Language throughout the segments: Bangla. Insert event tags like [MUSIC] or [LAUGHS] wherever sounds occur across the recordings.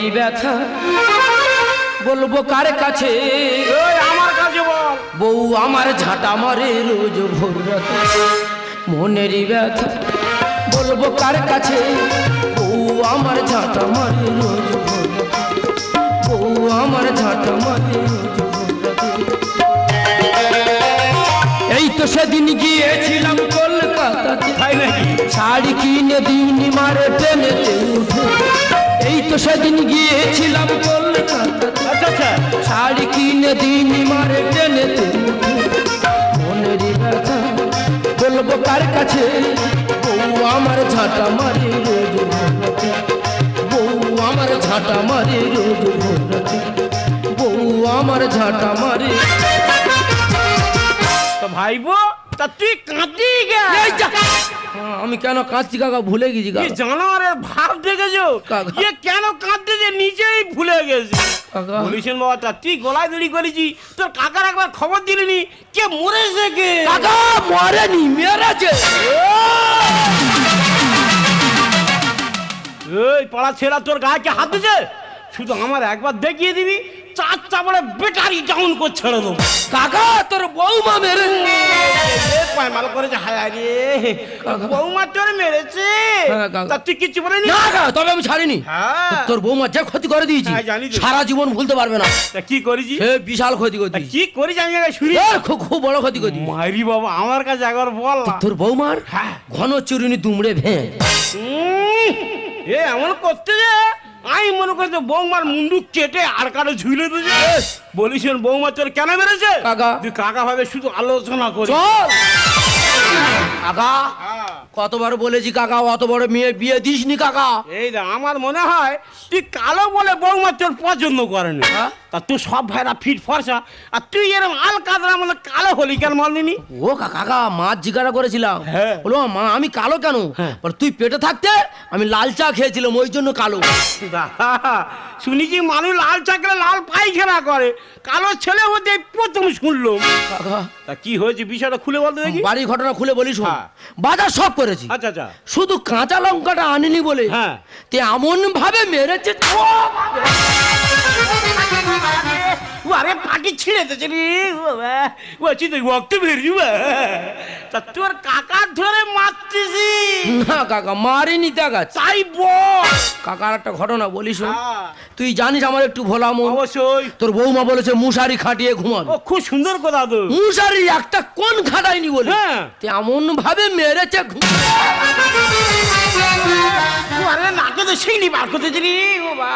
মনেরই ব্যথা বলব কার কাছে? আমার কাছে বল। বউ আমার ঝাঁটা মারে রোজ ভোর রাতে। মনেরই ব্যথা বলব কার কাছে? বউ আমার ঝাঁটা মারে রোজ ভোর বউ আমার ঝাঁটা মারে এই তো সেদিন গিয়েছিলাম কলকাতাতে। শাড়ি কিনে দিইনি মারে ট্রেনেতে উঠে। এই তো সেদিন গিয়েছিলাম কলকাতাতে আচ্ছা আচ্ছা শাড়ি কিনে দিইনি মারে ট্রেনেতে উঠে মনেরই ব্যথা, বলব কার কাছে? বউ আমার ঝাঁটা মারে রোজ বউ আমার ঝাঁটা মারে রোজ বউ আমার ঝাঁটা মারে। ভাইবো তা তুই কাঁদি গে! হ্যাঁ, আমি কেন কাঁদছি কাকা? ভুলে গেছি কাকা। জানোয়ারের ভাব দেখেছ। ইয়ে কেন কাঁদতে যে নিজেই ভুলে গেছে? কাকা। বলিসেন বাবা তা তুই গলায় দড়ি করেছি তোর কাকার একবার খবর দিলিনি? কে মরেছে কে? কাকা মরেনি মেরেছে। এই পাড়া ছেড়া তোর গায়ে কে হাত দিছে শুধু আমার একবার দেখিয়ে দিবি চার চাপড়ে বেটারি ডাউন করে ছেড়ে দেবো। কাকা তোর বৌমা মেরে পায়মাল করেছে হায় রে। বৌমা তোর মেরেছে। হ্যাঁ, তা তুই কিচ্ছু বলিনি না? তবে আমি ছাড়িনি। হ্যাঁ। তোর বৌমা যা ক্ষতি করে দিয়েছি হ্যাঁ, সারা জীবন ভুলতে পারবে না। কি করেছি? বিশাল ক্ষতি করে কি করেছি আমি শুনি? খুব খুব বড় ক্ষতি করে মাইরি বাবা আমার কাছে একবার বল তোর বৌমার। ঘন চুরুনি দুমড়ে ভেঁ এ এমন করতে যে আমি মনে করছি বৌমার মুন্ডু কেটে আর কারও ঝুলে দিয়েছে। বলিস বৌমা তোর কেন মেরেছে? কাকা। তুই কাকা ভাবে শুধু আলোচনা করি চল। কাকা হ্যাঁ। কতবার বলেছি কাকা অত বড় মেয়ে বিয়ে দিসনি কাকা? এই আমার মনে হয় তুই কালো বলে বৌমা তোর পছন্দ করেনি। হ্যাঁ? তা তুই সব ভাইরা ফিট ফর্সা আর তুই এরকম আল কাদরা মানে কালো হলি কেন মানলিনি ও কাকা মাছ জিজ্ঞাসা করেছিলাম। হ্যাঁ। বলো মা আমি কালো কেন। তুই পেটে থাকতে আমি লাল চা খেয়েছিলাম ওই জন্য কালো। শুনেছি মানুষ লাল চা খেলে লাল পায়খানা করে? কালো ছেলে হতে প্রথম শুনলাম কাকা। তা কি হয়েছে বিষয়টা খুলে বলতে দেখি। বাড়ির ঘটনা খুলে বলিস শোন। হ্যাঁ। বাজার সব করেছি আচ্ছা আচ্ছা শুধু কাঁচা লঙ্কাটা আনিনি বলে হ্যাঁ। তে এমন ভাবে মেরেছে ও আরে পাটি ছিঁড়ে দিয়েছে রে ও বাবা, ও আছি তো রক্ত তা তোর কাকা ধরে মারতেছি। না কাকা মারিনি দেখা তাই বল। কাকার একটা ঘটনা বলিস হ্যাঁ। তুই জানিস আমার একটু ভোলা মন? অবশ্যই। তোর বৌমা বলেছে মুশারি খাটিয়ে ঘুমাবে ও খুব সুন্দর কথা তো। মুশারি একটা কোন খাটাইনি বলে? হ্যাঁ। এমন ভাবে মেরেছে ঘুম- নাকে তো সেই বার করতেছি রে ও বা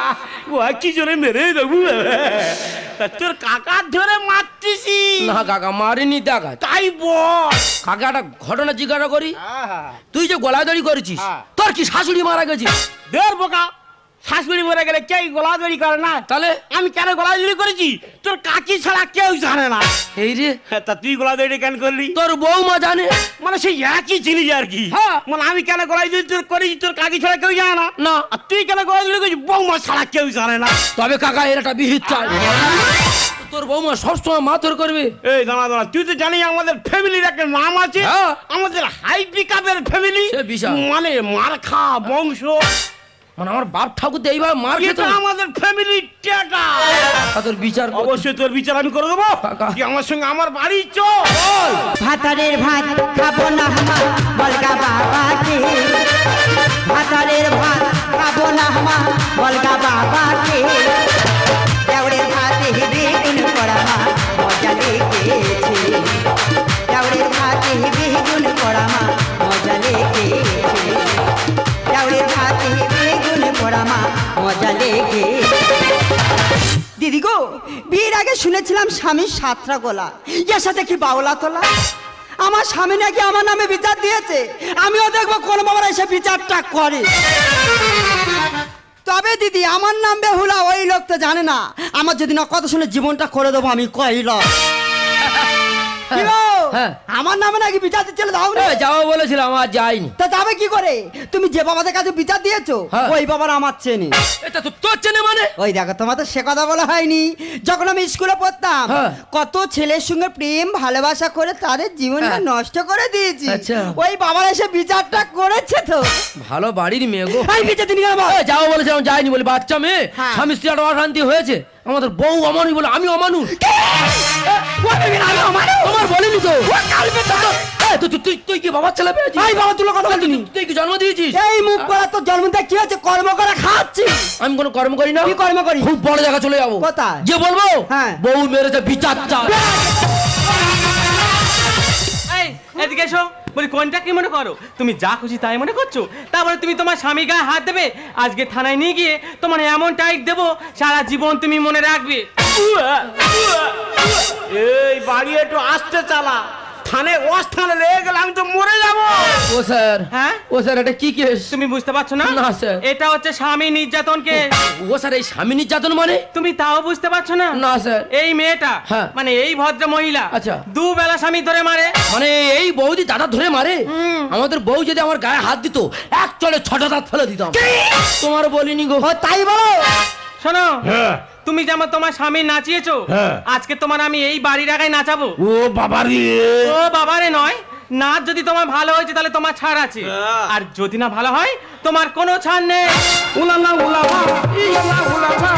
ও কি জোরে মেরে দেবু? তোর কাকা ধরে মারতেছি। না কাকা মারিনি দেখা তাই বল কাকা একটা ঘটনা জিজ্ঞাসা করি। তুই যে গলাদড়ি করেছিস হ্যাঁ। তোর কি শাশুড়ি মারা গেছিস দেড় বোকা। শাশুড়ি মরে গেলে কে গলাদড়ি করে না। তাহলে? আমি কেন গলাদড়ি করেছি? তোর কাকি ছাড়া কেউ জানে না। এই রে। হ্যাঁ, তা তুই গলাদড়ি কেন করলি? তোর বৌমা জানে। মানে সেই একই জিনিস আর কি। হ্যাঁ। মানে আমি কেন গলাদড়ি তোর করেছি? তোর কাকি ছাড়া কেউ জানে না। না। আর তুই কেন গলাদড়ি করেছিস? বৌমা ছাড়া কেউ জানে না। তবে কাকা এর একটা বিহিত চাই। তোর বৌমা সবসময় মাথর করবে। এই দাঁড়া দাঁড়া তুই তো জানি আমাদের ফ্যামিলির একটা নাম আছে। হ্যাঁ। আমাদের হাই পিকআপের ফ্যামিলি মানে মার খা বংশ। মানে আমার বাপ ঠাকুর তো এইভাবে মার খেত এটা আমাদের ফ্যামিলি টেটা তোর বিচার। অবশ্যই তোর বিচার আমি করে দেবো। কি আমার সঙ্গে আমার বাড়ি চল। ভাতারের ভাত খাব না হামা বলগা বাবাকে। ভাতারের ভাত খাব না হামা বলগা বাবাকে। লেগেছে দিদি গো, বিয়ের আগে শুনেছিলাম স্বামীর সাতটা গোলা। এর সাথে কি বাউলা তোলা? আমার স্বামী নাকি আমার নামে বিচার দিয়েছে? আমিও দেখব কোন বাবার এসে বিচারটা করে। তবে দিদি, আমার নাম বেহুলা, ওই লোক তো জানে না। আমার যদি না কথা শুনে জীবনটা করে দেবো আমি কইল কি গো? হ্যাঁ। আমার নামে নাকি বিচার দিচ্ছিল দাও না যাব বলেছিলাম আর যাইনি তা যাবে কি করে তুমি যে বাবাদের কাছে বিচার দিয়েছ হ্যাঁ। ওই বাবার আমার চেনে এটা তো তোর চেনে মানে ওই দেখো তোমার তো সে কথা বলা হয়নি যখন আমি স্কুলে পড়তাম হ্যাঁ। কত ছেলের সঙ্গে প্রেম ভালোবাসা করে তাদের জীবনটা হ্যাঁ। নষ্ট করে দিয়েছি আচ্ছা। ওই বাবার এসে বিচারটা করেছে তো ভালো বাড়ির মেয়ে গো এই বিচার? এ, যাব বলেছিলাম যাইনি বলে বাচ্চা মেয়ে। স্বামী স্ত্রী অশান্তি হয়েছে আমাদের বউ অমানুষ বলে আমি অমানুষ তোমার বলিনি তো। তুই তুই কি বাবার ছেলে পেয়েছিস? এই বাবা তুলো কথা তুই কি জন্ম দিয়েছিস? এই মুখ করা জন্ম কি হচ্ছে কর্ম করে আমি কোনো কর্ম করি না। কি কর্ম করি? খুব বড় জায়গা চলে যাব। কোথায়? যে বলব হ্যাঁ। বউ মেরেছে বিচার এই এদিকে এসো? বলি, কোনটা কি মনে করো? তুমি যা খুশি তাই মনে করছ? তারপরে তুমি তোমার স্বামী গায়ে হাত দেবে, আজকে থানায় নিয়ে গিয়ে তোমার এমন টাইট দেবো, সারা জীবন তুমি মনে রাখবে। এই বাড়ি একটু আসতে চালা। থানে অস্থানে লেগে গেলে আমি তো মরে যাব। ও স্যার হ্যাঁ? ও স্যার এটা কি কেস? তুমি বুঝতে পারছ না? না, স্যার। এটা হচ্ছে স্বামী নির্যাতনকে। ও স্যার এই স্বামী নির্যাতন মানে? তুমি তাও বুঝতে পারছ না? না স্যার। এই মেয়েটা হ্যাঁ। মানে এই ভদ্র মহিলা আচ্ছা। দু বেলা স্বামী ধরে মারে। মানে এই বৌদি দাদা ধরে মারে? আমাদের বউ যদি আমার গায়ে হাত দিত এক চলে ছটা দাঁত ফেলে দিতাম। তোমার বলিনি গো। তাই বলো? শোনো। তুমি যে আমার তোমার স্বামী নাচিয়েছো হ্যাঁ। আজকে তোমার আমি এই বাড়ির আগায় নাচাবো। ও বাবা রে ও বাবারে নয় নাচ যদি তোমার ভালো হয়েছে তাহলে তোমার ছাড় আছে। হ্যাঁ। আর যদি না ভালো হয় তোমার কোনো ছাড় নেই। উলালা উলালা উলালা উলালা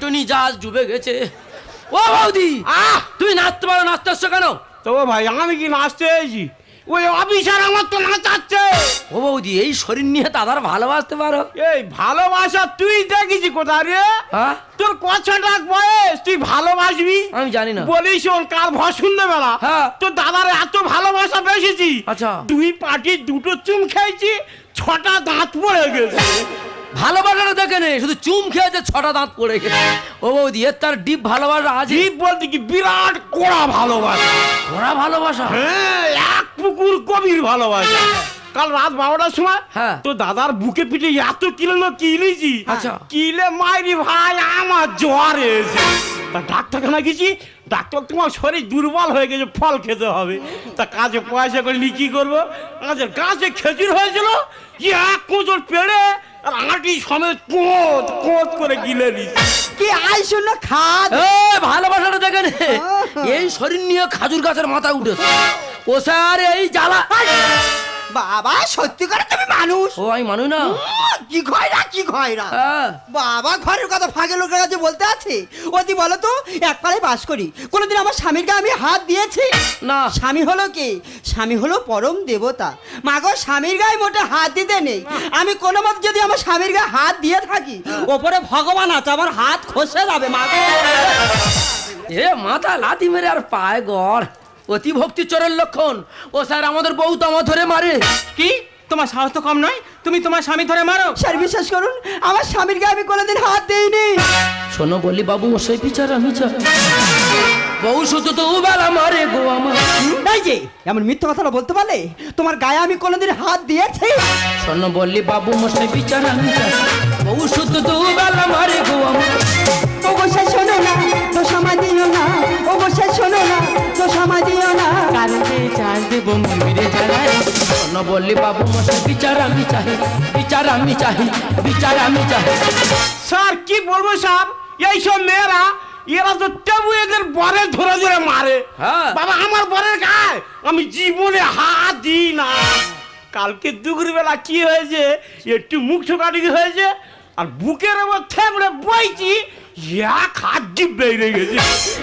টাইটনি জাহাজ ডুবে গেছে। ও বৌদি আহ! তুমি নাচতে পারো নাচতে আসছো কেন? তো ভাই আমি কি নাচতে এসেছি? ওই অফিসার আমার তো নাচাচ্ছে। ও বৌদি এই শরীর নিয়ে দাদার ভালোবাসতে পারো। এই ভালোবাসা তুই দেখেছি কোথায় রে? হ্যাঁ? তোর কছটা বয়স? তুই ভালোবাসবি? আমি জানি না। বলিস শোন কাল ভর বেলা হ্যাঁ। তোর দাদার এত ভালোবাসা বেসেছি আচ্ছা। দুই পাটি দুটো চুম খেয়েছি ছটা দাঁত পড়ে গেছে। ভালোবাসাটা দেখে নে শুধু চুম খেয়েছে ছটা দাঁত পড়ে গেছে। ও বৌদি এর তার ডিপ ভালোবাসা আছে? জীব বলতে কি বিরাট কোড়া ভালোবাসা। কোড়া ভালোবাসা? হ্যাঁ এক পুকুর কবির ভালোবাসা। কাল রাত বারোটার সময় হ্যাঁ। তো দাদার বুকে পিঠে এত কিলো না কিনেছি। আচ্ছা। কিলে মাইরি ভাই আমার জ্বর এসে তা ডাক্তারখানা গেছি ডাক্তার তোমার শরীর দুর্বল হয়ে গেছে ফল খেতে হবে। তা কাজে পয়সা করে নিয়ে কি করব? আমাদের গাছে খেজুর হয়েছিল এক কোঁচর পেড়ে আর আঁটি সমেত কোঁত কোত করে গিলে নিছি কি আই শূন্য খাদ? এ ভালোবাসাটা দেখে নে এই শরীর নিয়ে খাজুর গাছের মাথা উঠেছে। ও স্যার এই জ্বালা। বাবা সত্যি করে তুমি মানুষ? ও আমি মানু না। উম, কি খয়রা কি খয়রা হ্যাঁ বাবা ঘরের কথা ফাঁকে লোকের কাছে বলতে আছে? অতি বলো তো একপাড়ায় বাস করি। কোনোদিন আমার স্বামীর গায়ে আমি হাত দিয়েছি? না। স্বামী হলো কি? স্বামী হলো পরম দেবতা। মাগো স্বামীর গায়ে মোটে হাত দিতে নেই। আমি কোনো মত যদি আমার স্বামীর গায়ে হাত দিয়ে থাকি ওপরে ভগবান আছে আমার হাত খসে যাবে মাগো এ মাথা লাথি মেরে আর পায় গড়। অতি ভক্তি চোরের লক্ষণ। ও স্যার আমাদের বউ তো আমার ধরে মারে। কি? তোমার সাহস তো কম নয়? তুমি তোমার স্বামী ধরে মারো। স্যার বিশ্বাস করুন আমার স্বামীর গায়ে আমি কোনোদিন হাত দিইনি। শোনো বলি বাবু মশাই বিচার আমি চাই। বউ শুধু তো বেলা মারে গো আমার। এই যে এমন মিথ্যা কথাটা বলতে পারলে তোমার গায়ে আমি কোনোদিন হাত দিয়েছি? শোনো বললি বাবু মশাই বিচার আমি চাই। বউ শুধু তো বেলা মারে গো আমার। ও বসে শোনো না তো সময় দিও না। ও বসে শোনো না তো সময় দিও না। কারণে চাল দেবো মন্দিরে জ্বালায় বললি বাবু মশাই বিচার আমি চাই বিচার আমি চাই বিচার আমি চাই। স্যার কি বলব স্যার? এইসব মেয়েরা এরা তো টেবু এদের বরে ধরে ধরে মারে। হ্যাঁ। বাবা আমার বরের গায়ে আমি জীবনে হাত দিই না। কালকে দুপুর বেলা কি হয়েছে? একটু মুখ ঠোকাটি হয়েছে আর বুকের ওপর থেমড়ে বইছি এক হাত জিভ বেরিয়ে গেছে।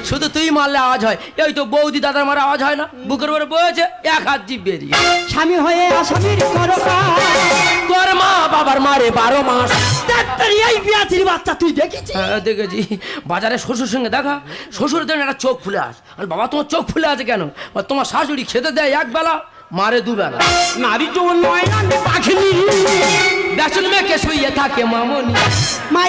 শুধু তুই মারলে আওয়াজ হয়। এই তো বৌদি দাদার মারা আওয়াজ হয় না। বুকের উপরে বয়েছে এক হাত জিভ বেরিয়ে স্বামী হয়ে আসামির তোর মা বাবার মারে বারো মাস। ডাক্তার এই বিয়াচির বাচ্চা তুই দেখেছিস? হ্যাঁ, দেখেছি। বাজারে শ্বশুর সঙ্গে দেখা। শ্বশুর জন্য একটা চোখ ফুলে আস। আর বাবা তোমার চোখ ফুলে আছে কেন? তোমার শাশুড়ি খেতে দেয় এক বেলা মারে দুবেলা। নারী তো নয় পাখিনি বেসন মেখে শুয়ে থাকে মামনি।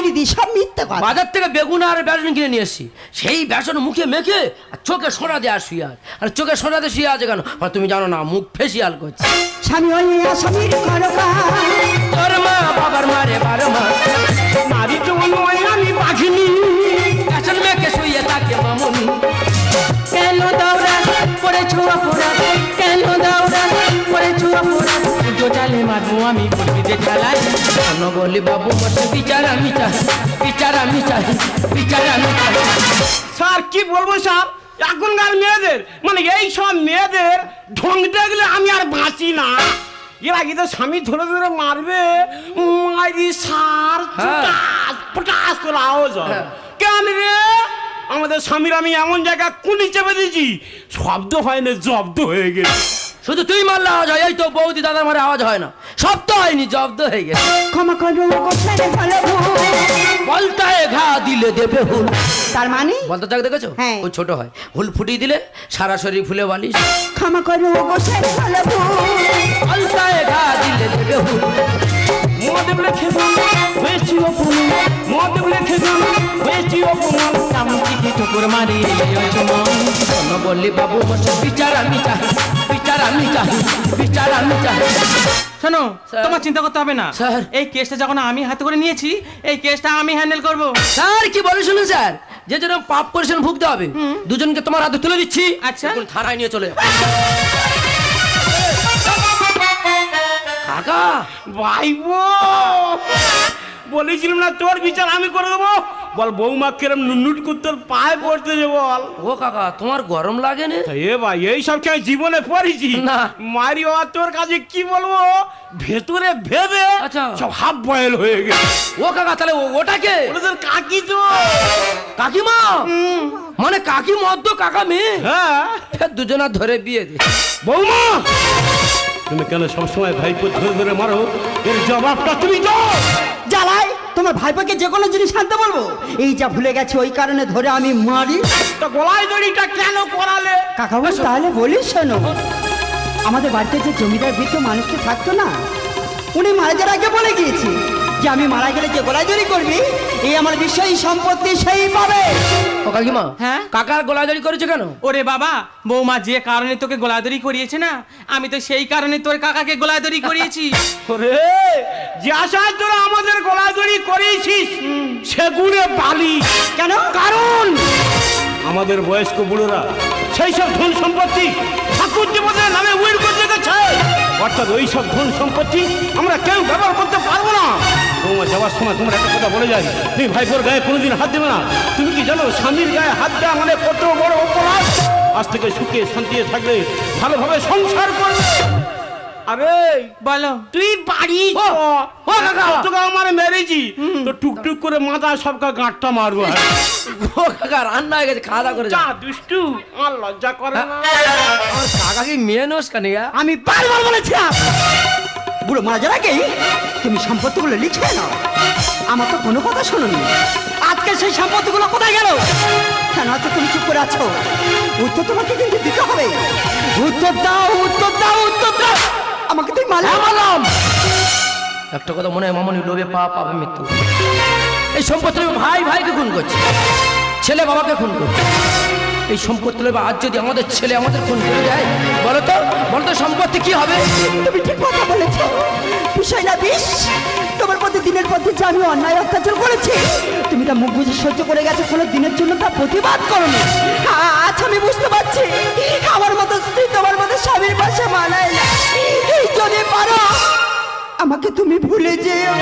দিদি সব মিথ্যে কথা। বাজার থেকে বেগুন আর বেসন কিনে নিয়ে এসছি। সেই বেসন মুখে মেখে আর চোখে সোনা দেওয়া শুয়ে আছে। আর চোখে সোনা দিয়ে শুয়ে আছে কেন? আর তুমি জানো না মুখ ফেসিয়াল করছে। স্বামী হইয়া স্বামীর করবা তোর মা বাবার মারে বারো নয় আমি পাখিনি। বেসন মেখে শুয়ে থাকে মামনি। কেন দাওরা পড়েছো অপরাধ। কেন পড়েছো অপরাধ। জোটালে মারবো আমি বলবি যে ঠালাই কেন বলি বাবু মাসে বিচার আমি চাই বিচার আমি চাই বিচার আমি চাই স্যার কি বলব স্যার? এখনকার মেয়েদের? মানে এই সব মেয়েদের ঢং দেখলে আমি আর বাঁচি না। এর আগে তো স্বামী ধরে ধরে মারবে মারি সার পটাস করে আওয়াজ। কেন রে? আমাদের স্বামীর আমি এমন জায়গা কুলি চেপে দিয়েছি শব্দ হয় না জব্দ হয়ে গেছে। শুধু তুই মারলে আওয়াজ হয় এই তো বৌদি দাদা মারে আওয়াজ হয় না। শব্দ হয়নি জব্দ হয়ে গেছে। ক্ষমা করো ভালো। বলতায় ঘা দিলে দেবে হুল। তার মানে? বলতে চাক দেখেছ? হ্যাঁ। ও ছোট হয়। হুল ফুটিয়ে দিলে সারা শরীর ফুলে বালিশ। ক্ষমা করো ভুল। বলতায় ঘা দিলে দেবে হুল। মদেব লেখে হয়েছি অপমান মদেব লেখে হয়েছি অপমান চামচিকে ঠোকর মারি কেন বললি বাবু মাসে বিচার আমি চাই বিচার আমি চাই বিচার আমি চাই। শোনো তোমার চিন্তা করতে হবে না। স্যার। এই কেসটা যখন আমি হাতে করে নিয়েছি এই কেসটা আমি হ্যান্ডেল করব। স্যার কি বলে শুনুন স্যার? যে যেন পাপ করেছেন ভুগতে হবে। দুজনকে তোমার হাতে তুলে দিচ্ছি। আচ্ছা। এখন থানায় নিয়ে চলে যাও। কাকা ভাইবো। বলেছিলাম না তোর বিচার আমি করে দেবো। বল বৌমা কেরম নুনুট করতে পায়ে পড়তে যে বল। ও কাকা তোমার গরম লাগে না? এ ভাই এই সব কি আমি জীবনে পড়েছি? না। মারি বাবা তোর কাছে কি বলব? ভেতরে ভেবে আচ্ছা। সব হাফ বয়েল হয়ে গেছে। ও কাকা তাহলে ও- ওটাকে ওদের কাকি তো। কাকিমা? মানে কাকি মদ্য কাকা মেয়ে? হ্যাঁ। দুজনা ধরে বিয়ে দে। বৌমা! তুমি কেন সবসময় ভাইপো ধরে ধরে মারো? এর জবাবটা তুমি দাও! জ্বালাই তোমার ভাইপোকে যে কোনো জিনিস আনতে বলব। এই যা ভুলে গেছে ওই কারণে ধরে আমি মারি। তো গলায় দড়িটা কেন করালে কাকাবু তাহলে বলিস শোনো। আমাদের বাড়িতে যে জমিদার বৃদ্ধ মানুষটি থাকতো না উনি মারা যাওয়ার আগে বলে গিয়েছি। যে আমি মারা গেলে যে দড়ি করবি এই আমার বিষয় সম্পত্তি সেই পাবে। ও কাকিমা হ্যাঁ? কাকার গোলাজারি করেছে কেন? ওরে বাবা বৌমা যে কারণে তোকে গোলাদরি করিয়েছে না আমি তো সেই কারণে তোর কাকাকে গোলাদরি করিয়েছি। [LAUGHS] ওরে যে আশায় তোরা আমাদের গলায় দড়ি করেছিস সেগুনে বালি। কেন? কারণ আমাদের বয়স্ক বুড়োরা সেই সব ধন সম্পত্তি ঠাকুর দেবতার নামে উইল করতে গেছে অর্থাৎ ওই সব ধন সম্পত্তি আমরা কেউ ব্যবহার করতে পারব না। তোমার যাওয়ার সময় তোমার একটা কথা বলে যাই। তুমি ভাইপোর গায়ে কোনোদিন হাত দেবে না। তুমি কি জানো স্বামীর গায়ে হাত দেওয়া মানে কত বড় অপরাধ? আজ থেকে সুখে শান্তিতে থাকলে ভালোভাবে সংসার করবে। আরে বলো। তুই বাড়ি ও, ও কাকা। তোকে আমার মেরেছি তো টুকটুক করে মাথা সবকা গাঁটটা মারবো ও কাকা রান্না হয়ে গেছে খাওয়া দাওয়া করে যা দুষ্টু আর লজ্জা করে না। আমার কাকা কি মেয়ে নোস কানে আমি বারবার বলেছিলাম বুড়ো মারা যাওয়ার আগেই তুমি সম্পত্তিগুলো লিখে নাও। আমার তো কোনো কথা শোনোনি। আজকে সেই সম্পত্তিগুলো কোথায় গেল? কেন আজকে তুমি চুপ করে আছো? উত্তর তোমাকে কিন্তু দিতে হবে। উত্তর দাও উত্তর দাও উত্তর দাও। আমাকে তুই মারলে। মারলাম। একটা কথা মনে হয় মামনি লোভে পা পাবে মৃত্যু। এই সম্পত্তি ভাই ভাইকে খুন করছে। ছেলে বাবাকে খুন করছে। এই সম্পত্তি লোভে আজ যদি আমাদের ছেলে আমাদের খুন করে দেয় বলো তো বলো তো সম্পত্তি কি হবে? তুমি ঠিক কথা বলেছ। বিষয় না বিষ তোমার প্রতি দিনের পর দিন যে আমি অন্যায় অত্যাচার করেছি তুমি তা মুখ বুঝে সহ্য করে গেছো কোনো দিনের জন্য তা প্রতিবাদ করোনি। আ- আজ আমি বুঝতে পারছি আমার মতো স্ত্রী তোমার মতো স্বামীর পাশে মানায় না। এই যদি পারো আমাকে তুমি ভুলে যেও।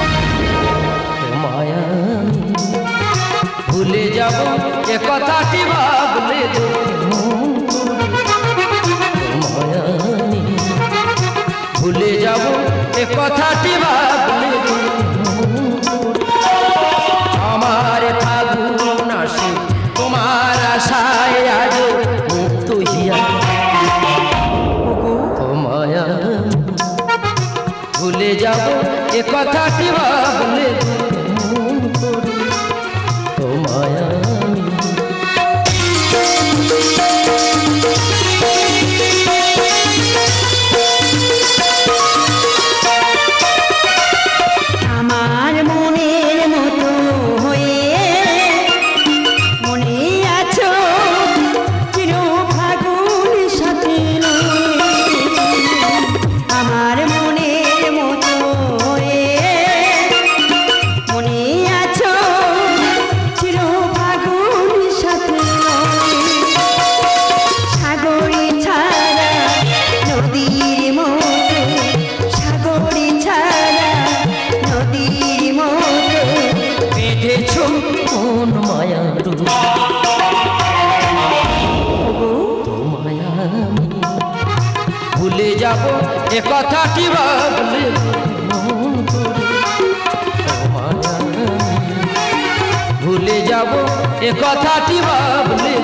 মায়া। ভুলে যাব এ কথাটি ভাবলে ভুলে যাব এ কথাটি ভাবলে এ কথাটি ভাবলে ভুলে যাব। এ কথাটি ভাবলে